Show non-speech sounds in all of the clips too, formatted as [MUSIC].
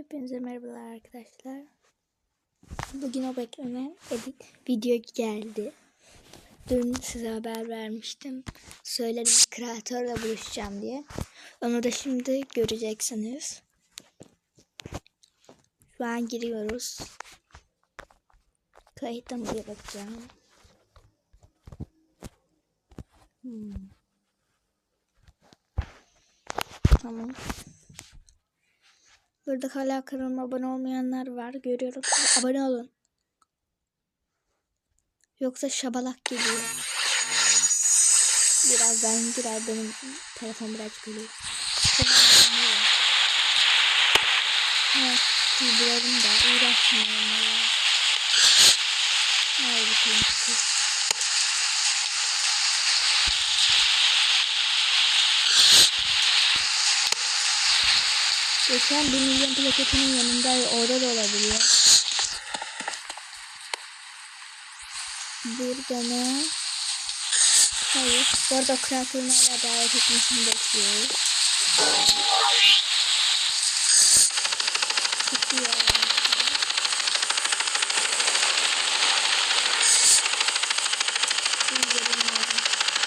Hepinize merhabalar arkadaşlar. Bugün o beklenen edit video geldi. Dün size haber vermiştim. Söyledim kreatörle buluşacağım diye. Onu da şimdi göreceksiniz. Şu an giriyoruz. Kayıtta mı diye bakacağım. Hmm. Tamam. Burada hala kanalıma abone olmayanlar var. Görüyorum. Abone olun. Yoksa şabalak geliyor. Birazdan girer benim telefon biraz geliyor. Evet. Gidiyorum da uğraşmıyorum. ya. Haydi Geçen 1 milyon plaketinin yanında orada da olabiliyor. Burada ne? Hayır. Bu arada kreatörün hala davet etmesini bekliyoruz. Çok iyi oldu. Şimdi görünmüyorum.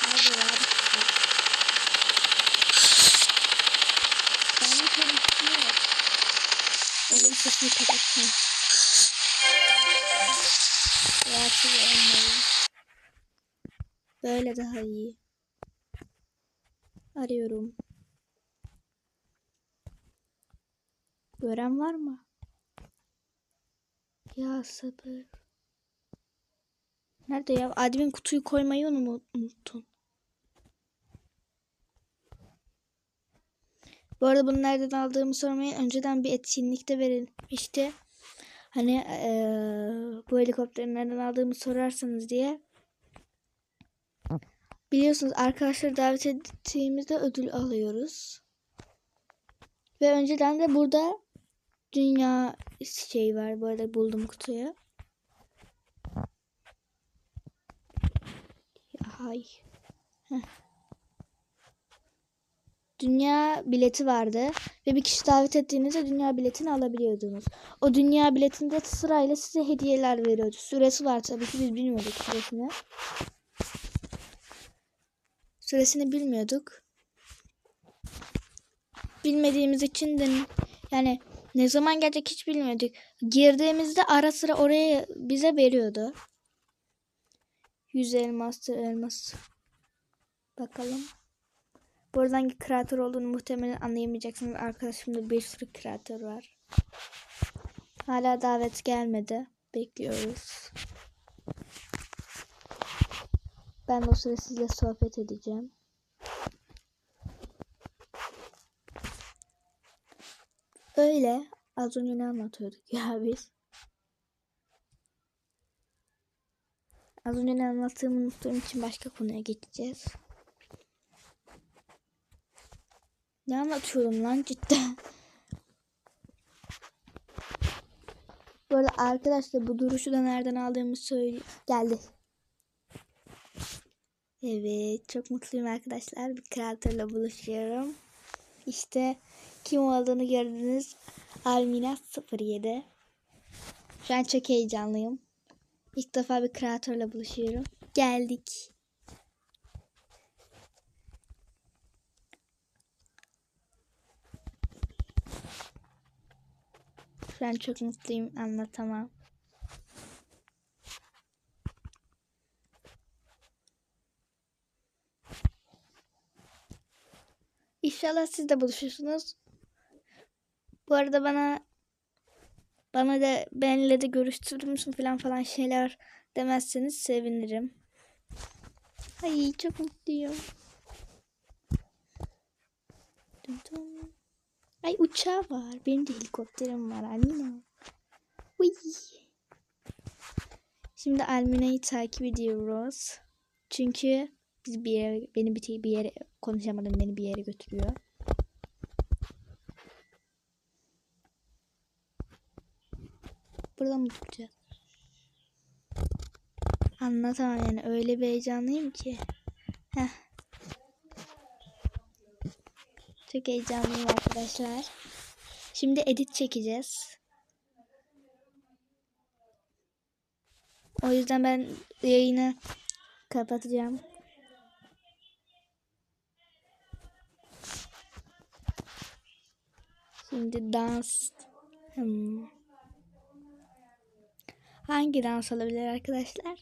Nerede var? Konuşuyorum. Onun sesini kapatayım. Rahatsız olmayın. Böyle daha iyi. Arıyorum. Gören var mı? Ya sabır. Nerede ya? Admin kutuyu koymayı onu unuttun. Bu arada bunu nereden aldığımı sormayın. Önceden bir etkinlikte verilmişti. Hani eee, bu helikopteri nereden aldığımı sorarsanız diye. Biliyorsunuz arkadaşlar davet ettiğimizde ödül alıyoruz. Ve önceden de burada dünya şey var. Bu arada buldum kutuyu. Hay. Heh dünya bileti vardı ve bir kişi davet ettiğinizde dünya biletini alabiliyordunuz. O dünya biletinde sırayla size hediyeler veriyordu. Süresi var tabii ki biz bilmiyorduk süresini. Süresini bilmiyorduk. Bilmediğimiz için de yani ne zaman gelecek hiç bilmiyorduk. Girdiğimizde ara sıra oraya bize veriyordu. 100 elmastır elmas. Bakalım. Buradan hangi kreatör olduğunu muhtemelen anlayamayacaksınız. Arkadaşımda bir sürü kreatör var. Hala davet gelmedi. Bekliyoruz. Ben o sıra sizle sohbet edeceğim. Öyle. Az önce ne anlatıyorduk ya [LAUGHS] biz? Az önce ne anlattığımı unuttuğum için başka konuya geçeceğiz. Ne anlatıyorum lan cidden. Bu arada arkadaşlar bu duruşu da nereden aldığımı söyleyeyim. Geldi. Evet çok mutluyum arkadaşlar. Bir kreatörle buluşuyorum. İşte kim olduğunu gördünüz. Almina 07. Şu an çok heyecanlıyım. İlk defa bir kreatörle buluşuyorum. Geldik. Şu an çok mutluyum anlatamam. İnşallah siz de buluşursunuz. Bu arada bana bana da benimle de görüştürür müsün falan falan şeyler demezseniz sevinirim. Ay çok mutluyum. Dum dum. Ay uçağı var. Benim de helikopterim var Almina. Uy. Şimdi Almina'yı takip ediyoruz. Çünkü biz bir yere, beni bir, bir yere konuşamadım beni bir yere götürüyor. Burada mı duracağız? Anlatamam yani öyle bir heyecanlıyım ki. Heh. Çok heyecanlıyım arkadaşlar. Şimdi edit çekeceğiz. O yüzden ben yayını kapatacağım. Şimdi dans. Hmm. Hangi dans olabilir arkadaşlar?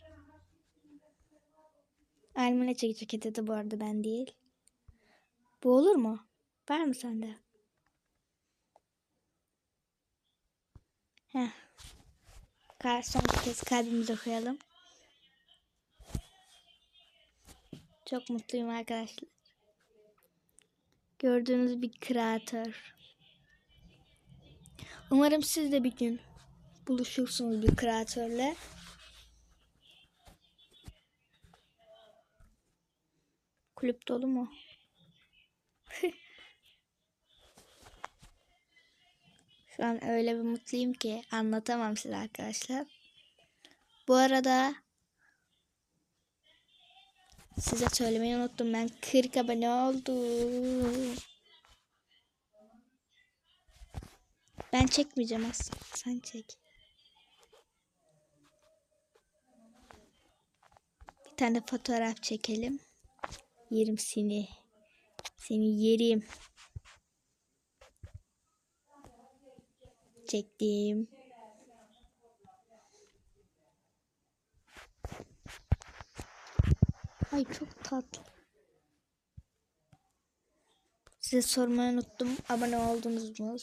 Almine çekecek editi bu arada ben değil. Bu olur mu? Var mı sende? Heh. Son bir kez kalbimize koyalım. Çok mutluyum arkadaşlar. Gördüğünüz bir kreatör. Umarım siz de bir gün buluşursunuz bir kreatörle. Kulüp dolu mu? Şu an öyle bir mutluyum ki anlatamam size arkadaşlar. Bu arada size söylemeyi unuttum. Ben 40 abone oldum. Ben çekmeyeceğim aslında. Sen çek. Bir tane fotoğraf çekelim. Yerim seni. Seni yerim. Çektim. Ay çok tatlı. Size sormayı unuttum. Abone oldunuz mu?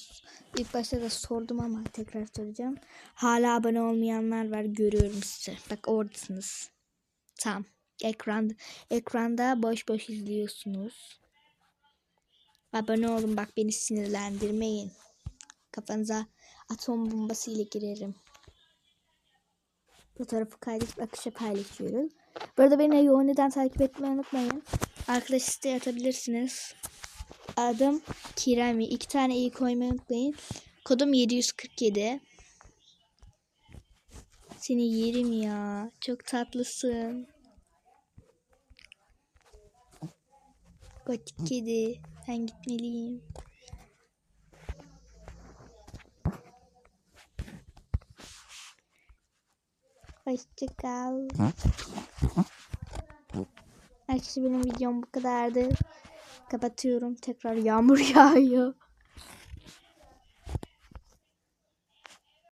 İlk başta da sordum ama tekrar soracağım. Hala abone olmayanlar var. Görüyorum sizi. Bak oradasınız. Tamam. Ekranda, ekranda boş boş izliyorsunuz. Abone olun bak beni sinirlendirmeyin. Kafanıza atom bombası ile girerim. Fotoğrafı kaydedip akışa paylaşıyoruz. Bu arada beni Yoğun'dan takip etmeyi unutmayın. Arkadaş isteği atabilirsiniz. Adım Kirami. İki tane iyi koymayı unutmayın. Kodum 747. Seni yerim ya. Çok tatlısın. Gotik kedi. Ben gitmeliyim. Hoşçakal. Arkadaşlar benim videom bu kadardı. Kapatıyorum. Tekrar yağmur [LAUGHS] yağıyor.